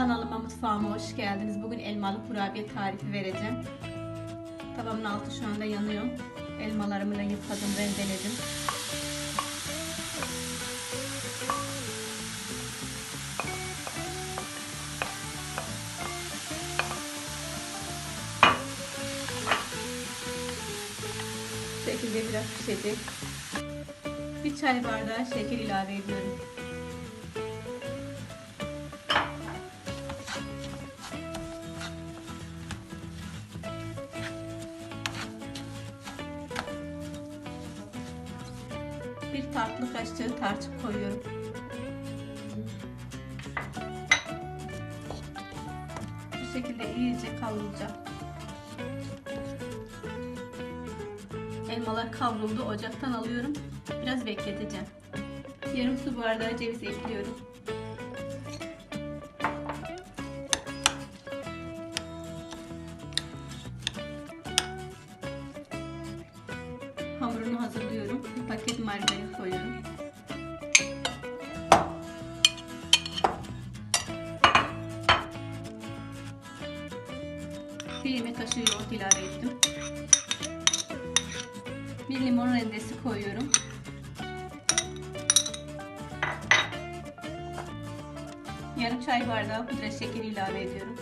Kanalıma mutfağıma hoş geldiniz. Bugün elmalı kurabiye tarifi vereceğim. Tavamın altı şu anda yanıyor. Elmalarımı da yıkadım, rendeledim. Şekilde biraz pişecek. Bir çay bardağı şeker ilave ediyorum. Bir tatlı kaşığı tarçın koyuyorum. Bu şekilde iyice kavrulacak. Elmalar kavruldu. Ocaktan alıyorum. Biraz bekleteceğim. Yarım su bardağı ceviz ekliyorum. Hamurunu hazırlıyorum. Bir paket margarin Bir yemek kaşığı yoğurt ilave ettim. Bir limon rendesi koyuyorum. Yarım çay bardağı pudra şekeri ilave ediyorum.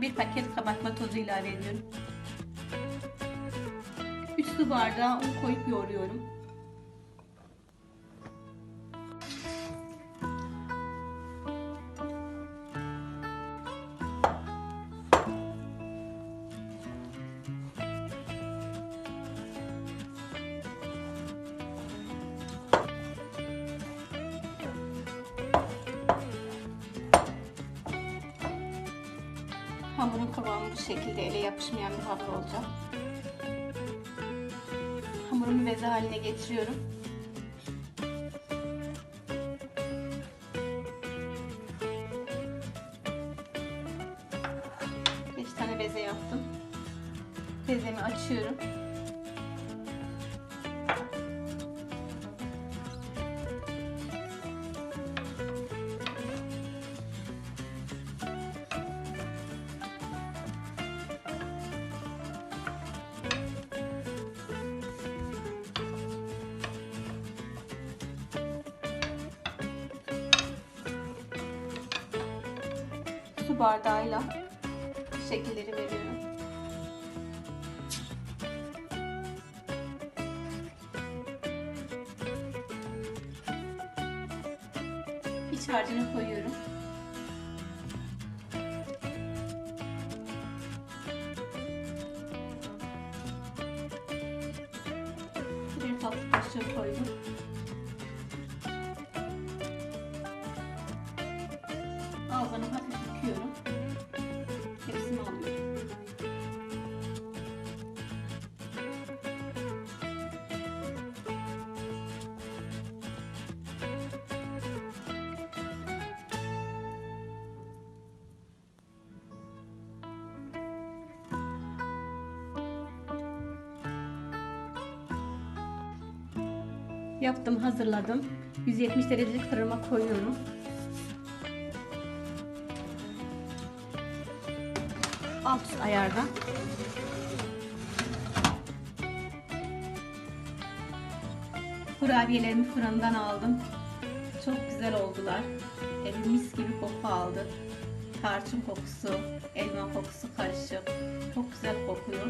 Bir paket kabartma tozu ilave ediyorum. 3 su bardağı un koyup yoğuruyorum. Hamurun kıvamı bu şekilde ele yapışmayan bir hamur olacak. Hamurumu beze haline getiriyorum. Beş tane beze yaptım. Bezemi açıyorum. Su bardağıyla şekilleri veriyorum. İç harcını koyuyorum. Bir tatlı kaşığı koydum. Yaptım, hazırladım. 170 derece fırına koyuyorum. alt ayarda. Kurabiyelerimi fırından aldım. Çok güzel oldular. E, mis gibi koku aldı. Tarçın kokusu, elma kokusu karışık. Çok güzel kokuyor.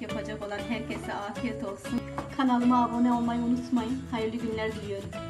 Yapacak olan herkese afiyet olsun. Kanalıma abone olmayı unutmayın. Hayırlı günler diliyorum.